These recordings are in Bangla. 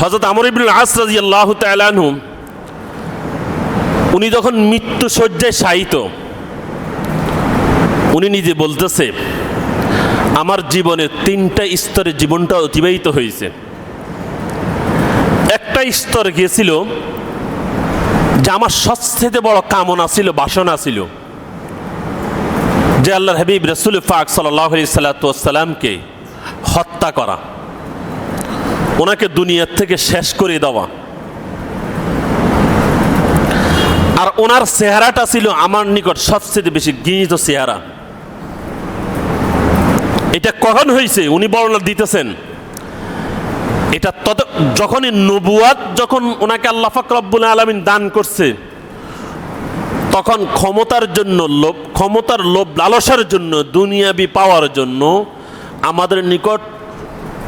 হজরত আমর ইবনুল আস রাজি আল্লাহ তালানহু উনি যখন মৃত্যু শয্যায় শায়িত, উনি নিজে বলতেছে, আমার জীবনে তিনটা স্তরে জীবনটা অতিবাহিত হয়েছে। একটা স্তর গিয়েছিল যে আমার সবচেয়ে বড় কামনা ছিল, বাসনা ছিল, যে আল্লাহর হাবিব রসুল ফাক সাল্লাহ সাল্লাতামকে হত্যা করা। ওনাকে দুনিয়ার থেকে শেষ করে দেওয়া। আর ওনার চেহারাটা ছিল আমার নিকট সবচেয়ে বেশি গৃহীত চেহারা। এটা কখন হয়েছে? উনি বর্ণনা দিতেছেন। এটা তত যখনই নবুয়াত যখন ওনাকে আল্লাহ ফাকরাবুল আলমিন দান করছে, তখন ক্ষমতার জন্য লোভ ক্ষমতার লোভ লালসার জন্য, দুনিয়াবি পাওয়ার জন্য আমাদের নিকট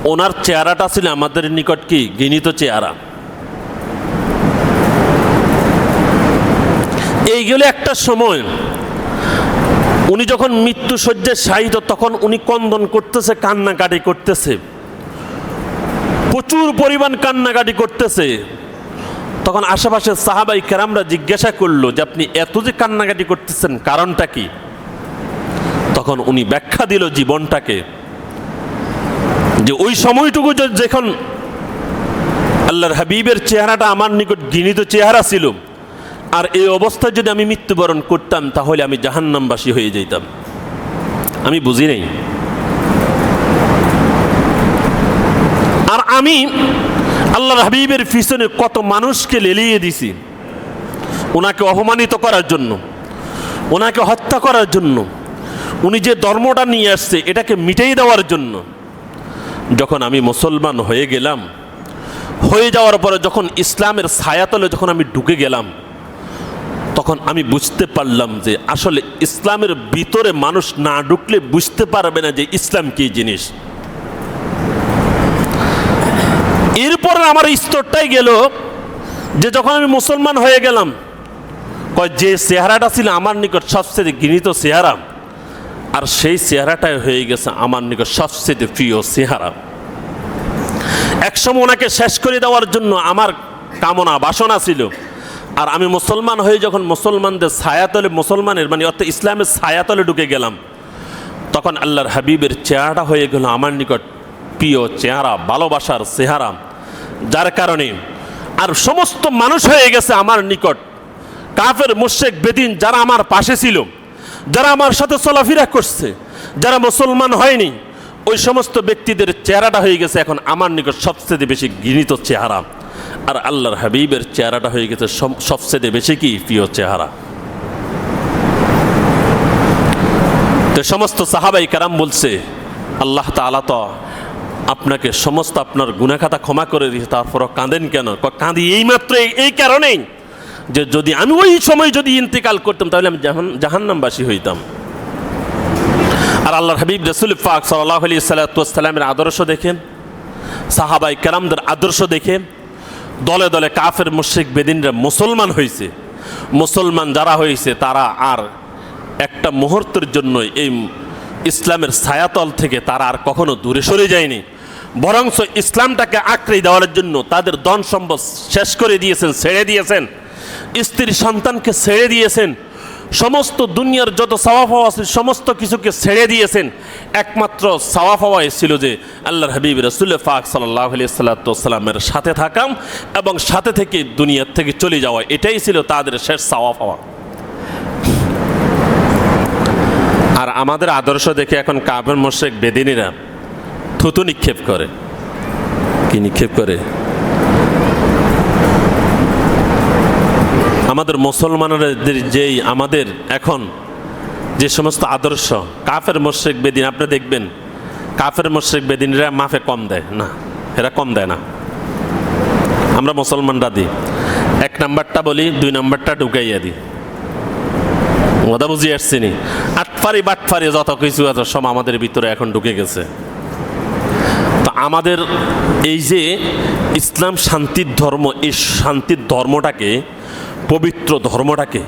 ওনার চেহারাটা ছিল আমাদের নিকট কি? গৃহীত চেহারা। এইগুলো একটা সময়। উনি যখন মৃত্যু সজ্জায় শায়িত, তখন উনি কন্দন করতেছে, কান্নাকাটি করতেছে। প্রচুর পরিমাণ কান্নাকাটি করতেছে। তখন আশেপাশে সাহাবাই কেরামরা জিজ্ঞাসা করল যে, আপনি এত যে কান্নাকাটি করতেছেন, কারণটা কি? তখন উনি ব্যাখ্যা দিল জীবনটাকে। যে ওই সময়টুকু যখন আল্লাহর হাবিবের চেহারাটা আমার নিকট ঘৃণিত চেহারা ছিল, আর এই অবস্থায় যদি আমি মৃত্যুবরণ করতাম, তাহলে আমি জাহান্নামবাসী হয়ে যেতাম আমি বুঝি নাই। আর আমি আল্লাহর হাবিবের পিছনে কত মানুষকে লেলিয়ে দিছি, ওনাকে অপমানিত করার জন্য, ওনাকে হত্যা করার জন্য, উনি যে ধর্মটা নিয়ে আসছে, এটাকে মিটাই দেওয়ার জন্য যখন আমি মুসলমান হয়ে গেলাম, হয়ে যাওয়ার পরে যখন ইসলামের ছায়াতলে যখন আমি ঢুকে গেলাম, তখন আমি বুঝতে পারলাম যে আসলে ইসলামের ভিতরে মানুষ না ঢুকলে বুঝতে পারবে না যে ইসলাম কি জিনিস। এরপরে আমার স্তরটাই গেল যে যখন আমি মুসলমান হয়ে গেলাম, কয় যে চেহারাটা ছিল আমার নিকট সবচেয়ে ঘৃণিত চেহারা, আর সেই চেহারাটাই হয়ে গেছে আমার নিকট সবচেয়ে প্রিয় চেহারা। একসময় ওনাকে শেষ করে দেওয়ার জন্য আমার কামনা, বাসনা ছিল। আর আমি মুসলমান হয়ে যখন মুসলমানদের ছায়াতলে, মুসলমানের মানে অর্থাৎ ইসলামের ছায়াতলে ঢুকে গেলাম, তখন আল্লাহর হাবিবের চেহারাটা হয়ে গেল আমার নিকট প্রিয় চেহারা, ভালোবাসার চেহারা। যার কারণে আর সমস্ত মানুষ হয়ে গেছে আমার নিকট। কাফের মুশেক বেদিন যারা আমার পাশে ছিল, যারা আমার সাথে চলাফেরা করছে, যারা মুসলমান হয়নি ওই সমস্ত ব্যক্তিদের চেহারাটা হয়ে গেছে এখন আমার নিকট সবচেয়ে বেশি ঘৃণিত চেহারা। আর আল্লাহর হাবিবের চেহারাটা হয়ে গেছে সবচেয়ে বেশি কি? প্রিয় চেহারা। তো সমস্ত সাহাবাই কারাম বলছে, আল্লাহ তাআলা তো আপনাকে সমস্ত আপনার গুনাখাতা ক্ষমা করে দিয়েছে, তারপরও কাঁদেন কেন? কাঁদি এই- এই কারণেই যে যদি আমি ওই সময় যদি ইন্তেকাল করতাম, তাহলে আমি জাহান জাহান্নামবাসী হইতাম। আর আল্লাহর হাবিব রসুল ফাক সাল্লাহ আলি সাল্লাতামের আদর্শ দেখেন, সাহাবাই কারামদের আদর্শ দেখে দলে দলে কাফের, মুশ্রিক, বেদিনরা মুসলমান হয়েছে মুসলমান যারা হয়েছে তারা আর একটা মুহূর্তের জন্য এই ইসলামের ছায়াতল থেকে তারা আর কখনো দূরে সরে যায়নি। বরংস ইসলামটাকে আঁকড়ে দেওয়ার জন্য তাদের ধন সম্পদ শেষ করে দিয়েছেন, ছেড়ে দিয়েছেন। স্ত্রী সন্তানকে ছেড়ে দিয়েছেন। সমস্ত দুনিয়ার যত সাওয়া পাওয়া আছে, সমস্ত কিছুকে ছেড়ে দিয়েছেন। একমাত্র সাওয়া পাওয়াই ছিল যে আল্লাহর হাবিব রসুল ফাক সাল্লাহ সাল্লাতামের সাথে থাকাম এবং সাথে থেকে দুনিয়ার থেকে চলে যাওয়া, এটাই ছিল তাদের শেষ সাওয়া পাওয়া আর আমাদের আদর্শ দেখে এখন কাবের মোশেক বেদিনীরা থুতু নিক্ষেপ করে। কি নিক্ষেপ করে? আমাদের মুসলমানদের যেই আমাদের এখন যে সমস্ত আদর্শ, কাফের মোশেক বেদিন, আপনি দেখবেন, কাফের মোশেক বেদিনরা মাফে কম দেয়। না, এরা কম দেয় না। আমরা মুসলমানরা দিই। এক নাম্বারটা বলি, দুই নাম্বারটা ঢুকাইয়া দিই। ওদা বুঝি আসছিনি আটফারি বাটফারি যত কিছু আছে সব আমাদের ভিতরে এখন ঢুকে গেছে। তো আমাদের এই যে ইসলাম শান্তির ধর্ম, এই শান্তির ধর্মটাকে পবিত্র ধর্মটাকে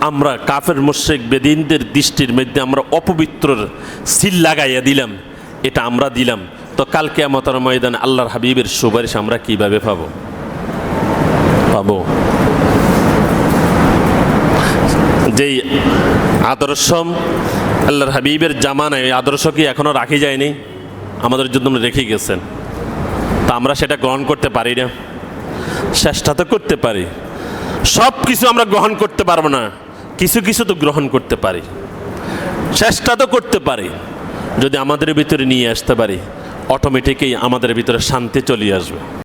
আমরা কাফের মুশেক বেদিনদের দৃষ্টির মধ্যে আমরা অপবিত্রর সিল লাগাইয়া দিলাম, এটা আমরা দিলাম। তো কালকে আমাদের ময়দান আল্লাহর হাবিবের সুপারিশ আমরা কীভাবে পাবো? পাবো। যেই আদর্শ, আল্লাহর হাবিবের জামানায় ওই আদর্শ কি এখনও রাখি যায়নি? আমাদের জন্য রেখে গেছেন। তা আমরা সেটা গ্রহণ করতে পারি না। চেষ্টা তো করতে পারি। সব কিছু আমরা গ্রহণ করতে পারব না। কিছু কিছু তো গ্রহণ করতে পারি। চেষ্টা তো করতে পারি। যদি আমাদের ভিতরে নিয়ে আসতে পারি অটোমেটিকই আমাদের ভিতরে শান্তি চলে আসবে।